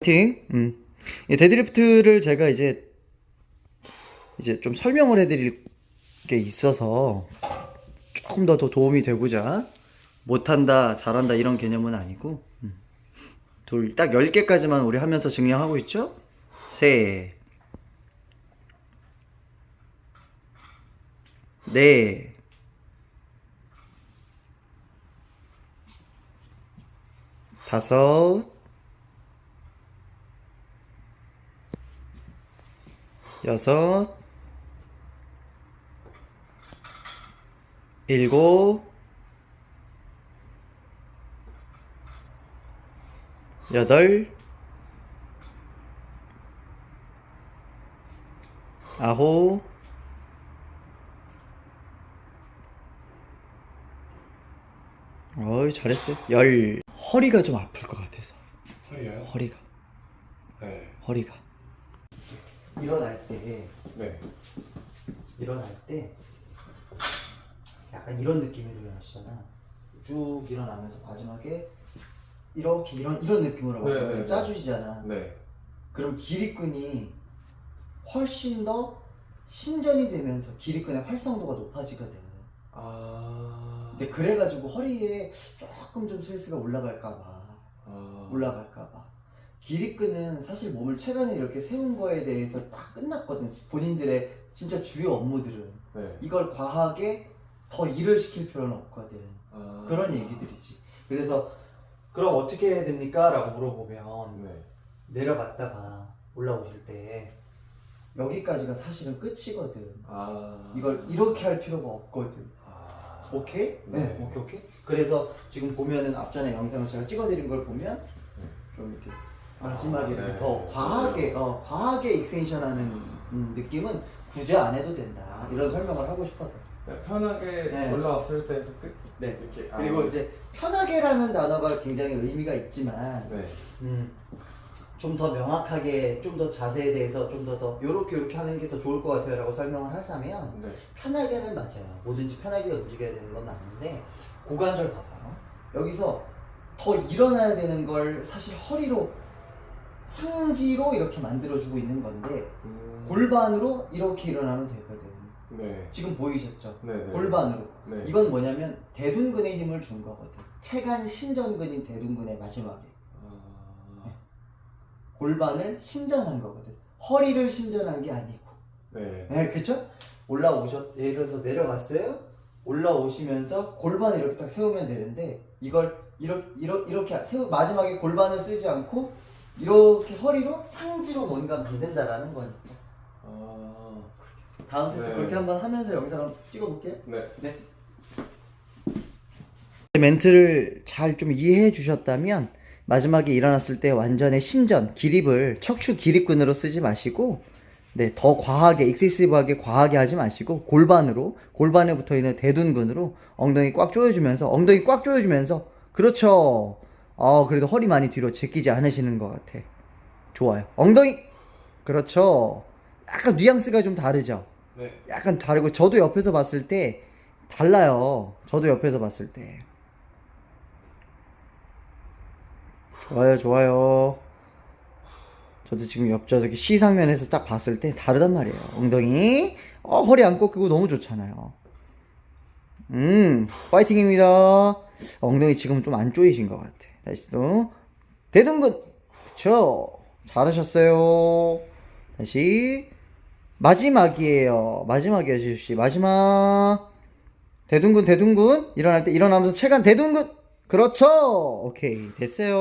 파이팅. 음. 이 데드리프트를 제가 이제 이제 좀 설명을 해드릴 게 있어서 조금 더, 더 도움이 되고자 못한다, 잘한다 이런 개념은 아니고 음. 둘, 딱 10개까지만 우리 하면서 증량하고 있죠? 셋 넷 다섯 여섯, 일곱, 여덟, 아홉, 어이 잘했어요. 열. 허리가 좀 아플 것 같아서. 허리요? 허리가, 네. 허리가. 일어날 때 네. 일어날 때 약간 이런 느낌으로 일어나시잖아. 쭉 일어나면서 마지막에 이렇게 이런 이런 느낌으로 네, 네, 네. 짜주시잖아. 네. 그럼 기립근이 훨씬 더 신전이 되면서 기립근의 활성도가 높아지거든. 아. 근데 그래가지고 허리에 조금 좀 스트레스가 올라갈까봐 아. 올라갈까봐. 기립근은 사실 몸을 체간에 이렇게 세운 거에 대해서 딱 끝났거든. 본인들의 진짜 주요 업무들은. 네. 이걸 과하게 더 일을 시킬 필요는 없거든. 아. 그런 얘기들이지. 그래서 그럼 어떻게 해야 됩니까? 라고 물어보면 네. 내려갔다가 올라오실 때 여기까지가 사실은 끝이거든. 아. 이걸 이렇게 할 필요가 없거든. 아. 오케이? 네. 네. 오케이, 오케이. 그래서 지금 보면은 앞전에 영상을 제가 찍어드린 걸 보면 좀 이렇게 마지막에 이렇게 네. 더 과하게, 어, 과하게 익스텐션 하는 음, 느낌은 굳이 안 해도 된다. 이런 설명을 하고 싶어서. 네, 편하게 네. 올라왔을 때에서 끝. 네. 이렇게. 아. 그리고 이제 편하게라는 단어가 굉장히 의미가 있지만 네. 음, 좀 더 명확하게 좀 더 자세에 대해서 좀 더 더 요렇게 요렇게 하는 게 더 좋을 것 같아요 라고 설명을 하자면 네. 편하게는 맞아요 뭐든지 편하게 움직여야 되는 건 맞는데 고관절 봐봐요 여기서 더 일어나야 되는 걸 사실 허리로 상지로 이렇게 만들어주고 있는 건데 음. 골반으로 이렇게 일어나면 되거든 네. 지금 보이셨죠? 네. 네. 골반으로 네. 이건 뭐냐면 대둔근에 힘을 준 거거든 체간 신전근인 대둔근의 마지막에 아. 골반을 신전한 거거든. 허리를 신전한 게 아니고. 네. 네, 그쵸? 올라오셨, 예를 들어서 내려갔어요? 올라오시면서 골반을 이렇게 딱 세우면 되는데, 이걸 이렇게, 이렇게, 이렇게 세우, 마지막에 골반을 쓰지 않고, 이렇게 허리로 상지로 뭔가 만든다라는 거니까. 아. 다음 세트 네. 그렇게 한번 하면서 영상을 찍어볼게요. 네. 네. 멘트를 잘 좀 이해해 주셨다면 마지막에 일어났을 때 완전의 신전, 기립을 척추 기립근으로 쓰지 마시고 네, 더 과하게 익세시브하게 과하게 하지 마시고 골반으로 골반에 붙어 있는 대둔근으로 엉덩이 꽉 조여주면서 엉덩이 꽉 조여주면서 그렇죠. 어 그래도 허리 많이 뒤로 제끼지 않으시는 것 같아. 좋아요. 엉덩이 그렇죠. 약간 뉘앙스가 좀 다르죠. 네. 약간 다르고 저도 옆에서 봤을 때 달라요. 저도 옆에서 봤을 때. 좋아요, 좋아요. 저도 지금 옆저기 시상면에서 딱 봤을 때 다르단 말이에요. 엉덩이. 어, 허리 안 꺾이고 너무 좋잖아요. 음, 파이팅입니다. 엉덩이 지금 좀안 조이신 것 같아. 다시 또. 대둔근. 그쵸. 잘하셨어요. 다시. 마지막이에요. 마지막이에요, 지수씨. 마지막. 대둔근, 대둔근. 일어날 때 일어나면서 체간 대둔근. 그렇죠. 오케이. 됐어요.